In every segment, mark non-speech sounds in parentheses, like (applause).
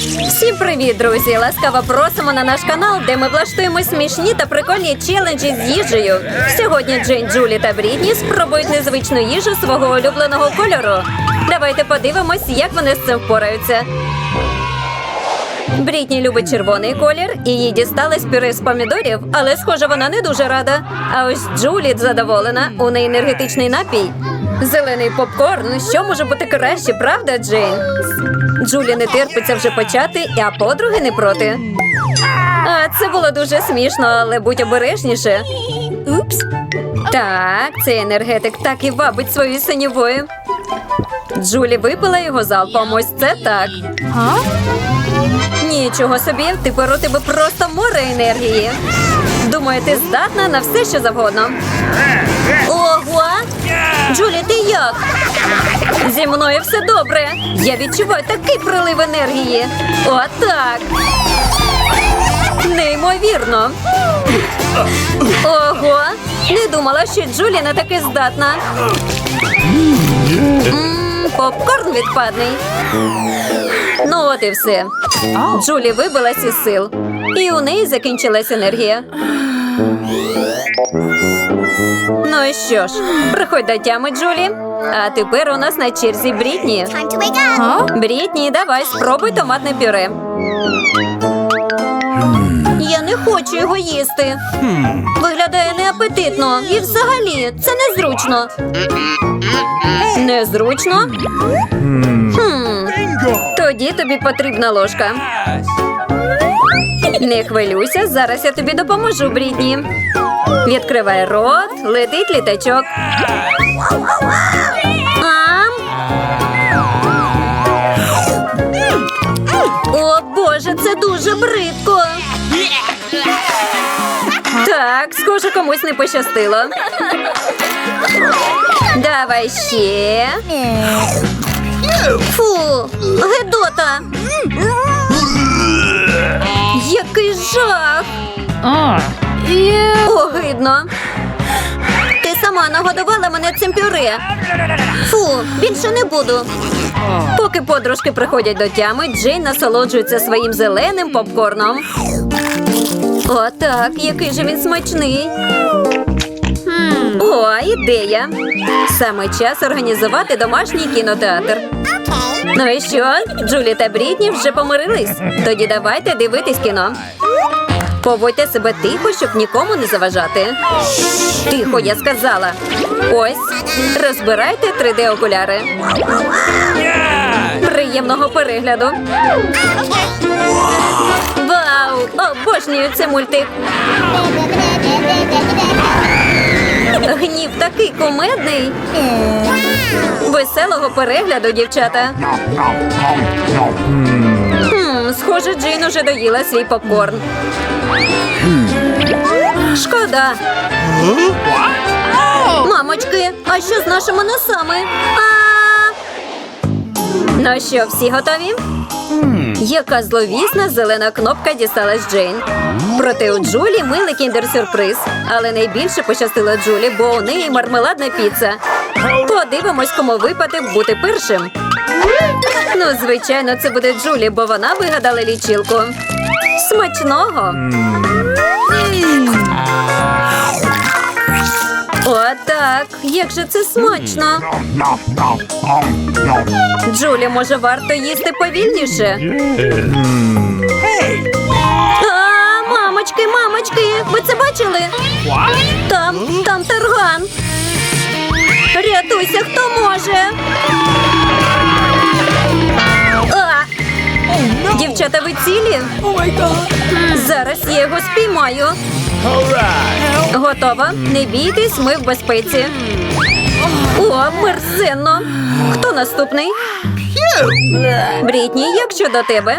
Всім привіт, друзі! Ласкаво просимо на наш канал, де ми влаштуємо смішні та прикольні челенджі з їжею. Сьогодні Джейн, Джулі та Брітні спробують незвичну їжу свого улюбленого кольору. Давайте подивимось, як вони з цим впораються. Брітні любить червоний колір, і їй дісталось пюре з помідорів, але схоже, вона не дуже рада. А ось Джулі задоволена, у неї енергетичний напій. Зелений попкорн. Що може бути краще, правда, Джейн? Джулі не терпиться вже почати, а подруги не проти. А це було дуже смішно, але будь обережніше. Упс. Так, цей енергетик так і вабить свою синівою. Джулі випила його залпом. Ось це так. Нічого собі, тепер у тебе просто море енергії. Думаю, ти здатна на все, що завгодно. Ого! Джулі, ти як? Зі мною все добре. Я відчуваю такий прилив енергії. Отак. Неймовірно. Ого! Не думала, що Джулі не таки здатна. Попкорн відпадний. Ну, от і все. Джулі вибилась із сил, і у неї закінчилась енергія. Ну і що ж, приходь до тями, Джулі. А тепер у нас на черзі Брітні. Брітні, давай, спробуй томатне пюре. Я не хочу його їсти. Виглядає неапетитно. І взагалі це незручно. Незручно? Хм. Тоді тобі потрібна ложка. Не хвилюйся, зараз я тобі допоможу, Брітні. Відкривай рот, летить літачок. Ам. О, Боже, це дуже бридко. Так, схоже, комусь не пощастило. Давай ще. Фу, гедота. Жах. Огидно. Ти сама нагодувала мене цим пюре. Фу, більше не буду. Поки подружки приходять до тями, Джейн насолоджується своїм зеленим попкорном. О, так, який же він смачний. О, ідея. Саме час організувати домашній кінотеатр. Ну і що? Джулі та Брітні вже помирились. Тоді давайте дивитись кіно. Поводьте себе тихо, щоб нікому не заважати. Тихо, я сказала. Ось, розбирайте 3D-окуляри. Приємного перегляду. Вау! Обожнюю цей мультик. Гнів такий кумедний. Веселого перегляду, дівчата. Хм, схоже, Джейн уже доїла свій попкорн. Шкода. Мамочки, а що з нашими носами? А! Ну що, всі готові? Яка зловісна зелена кнопка дісталась Джейн. Проте у Джулі милий кіндер-сюрприз. Але найбільше пощастило Джулі, бо у неї мармеладна піца. Подивимось, кому випаде бути першим. Ну, звичайно, це буде Джулі, бо вона вигадала лічилку. Смачного! Отак, як же це смачно. Джулі, може, варто їсти повільніше? А, мамочки, мамочки, ви це бачили? Там, там тарган. Рятуйся, хто може. А! Дівчата, ви цілі? Зараз я його спіймаю. Готова? Не бійтесь, ми в безпеці. О, мерзенно. Хто наступний? Брітні, як щодо тебе?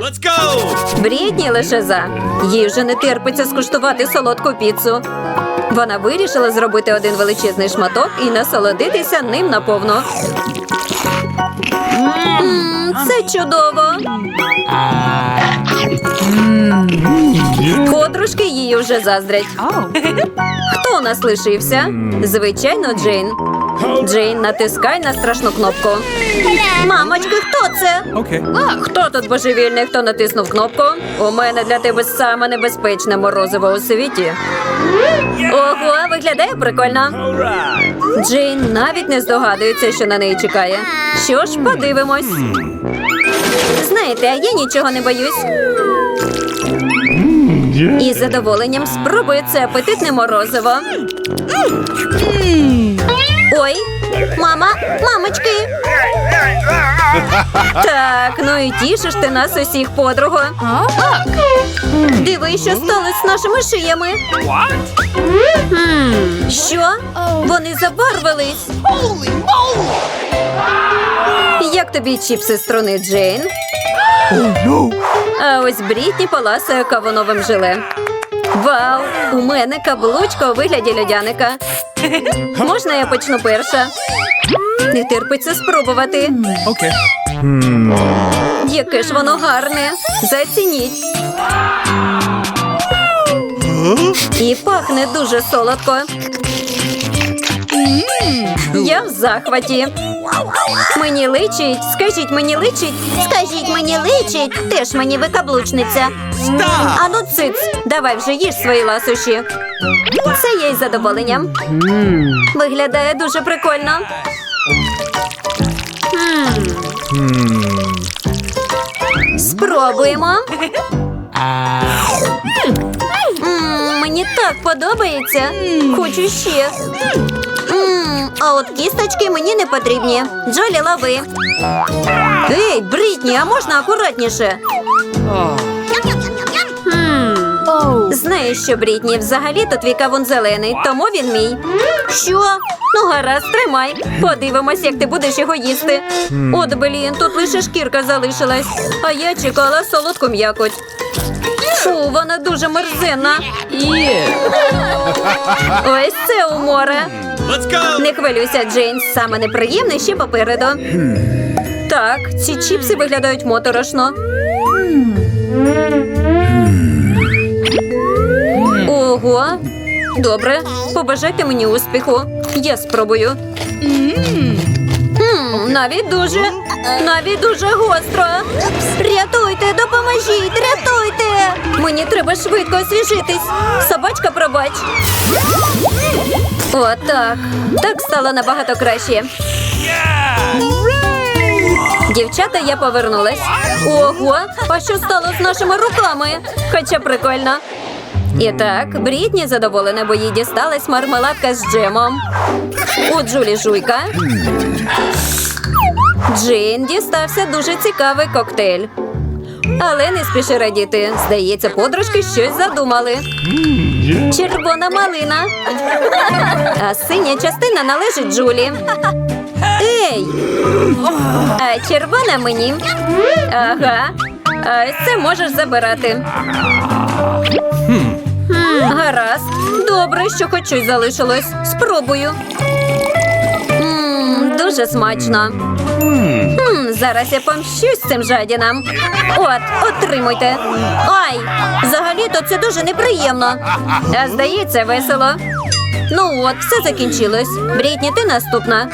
Брітні лише за. Їй вже не терпиться скуштувати солодку піцу. Вона вирішила зробити один величезний шматок і насолодитися ним наповно. М, Це чудово. Вже заздрять. Хто у нас лишився? Звичайно, Джейн. Джейн, натискай на страшну кнопку. Мамочки, хто це? Хто тут божевільний, хто натиснув кнопку? У мене для тебе саме небезпечне морозиво у світі. Ого, виглядає прикольно. Джейн навіть не здогадується, що на неї чекає. Що ж, подивимось. Знаєте, а я нічого не боюсь. І з задоволенням спробую це апетитне морозиво. Ой, мама, мамочки. Так, ну і тішиш ти нас усіх, подруго. Диви, що сталося з нашими шиями. Що? Вони забарвились. Як тобі чіпси струни, Джейн? А ось Брітні поласує кавуновим желе. Вау! У мене каблучка у вигляді льодяника. Можна я почну перша? Не терпиться спробувати. Okay. Яке ж воно гарне. Зацініть. І пахне дуже солодко. Я в захваті. Мені личить. Скажіть, мені личить. Скажіть, мені личить. Теж мені викаблучниця. Ану, циц, давай вже їж свої ласощі. Це я із задоволенням. Виглядає дуже прикольно. Спробуємо. М, Мені так подобається. Хочу ще. А от кісточки мені не потрібні. Джолі, лови. Ей, Брітні, а можна акуратніше? Хм. Знаєш що, Брітні, взагалі-то твій кавун зелений, тому він мій. Що? Ну, гаразд, тримай. Подивимось, як ти будеш його їсти. От, блін, тут лише шкірка залишилась, а я чекала солодку м'якоть. Фу, вона дуже мерзенна. Ось це умора. Не хвилюйся, Джеймс. саме неприємне ще попереду. Так, ці чіпси виглядають моторошно. Ого. Добре, побажайте мені успіху. Я спробую. Навіть дуже, навіть дуже гостро. Рятуйте, допоможіть, рятуйте. Мені треба швидко освіжитись. Собачка, пробач. Отак. Так стало набагато краще. Дівчата, я повернулась. Ого, а що стало з нашими руками? Хоча прикольно. І так, Брітні задоволена, бо їй дісталась мармеладка з джемом. У Джулі жуйка. Джейн дістався дуже цікавий коктейль. Але не спіши радіти. Здається, подружки щось задумали. Червона малина. А синя частина належить Джулі. Ей! А червона мені. Ага. А це можеш забирати. Гаразд. Добре, що хоч щось залишилось. Спробую. Дуже смачно. Хм, зараз я помщусь цим жадінам. От, отримуйте. Ай! Взагалі-то це дуже неприємно. А здається, весело. Ну от, все закінчилось. Брітні, ти наступна.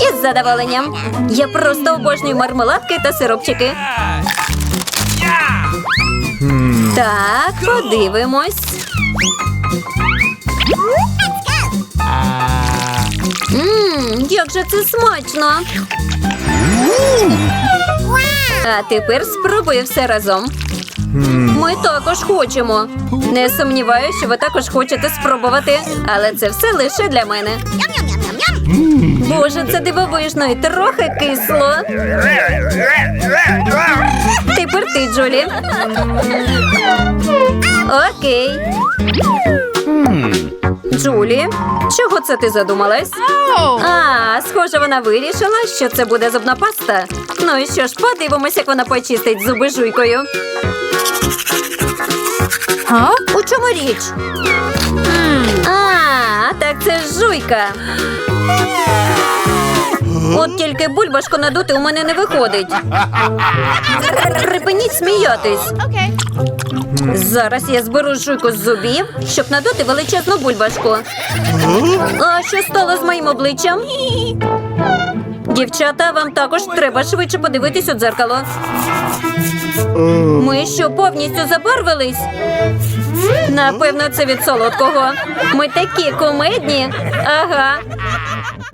Із задоволенням. Я просто обожнюю мармеладки та сиропчики. Так, подивимось. Як же це смачно. А тепер спробуй все разом. Ми також хочемо. Не сумніваюся, що ви також хочете спробувати, але це все лише для мене. Боже, це дивовижно і трохи кисло. Тепер ти, Джулі. Окей. Джулі, чого це ти задумалась? А, схоже, вона вирішила, що це буде зубна паста. Ну і що ж, подивимося, як вона почистить зуби жуйкою. У чому річ? А, так це ж жуйка. От тільки бульбашку надути у мене не виходить. (laughs) Припиніть сміятись. Зараз я зберу жуйку з зубів, щоб надути величезну бульбашку. А що стало з моїм обличчям? Дівчата, вам також треба швидше подивитись у дзеркало. Ми що повністю забарвились? Напевно, це від солодкого. Ми такі кумедні. Ага.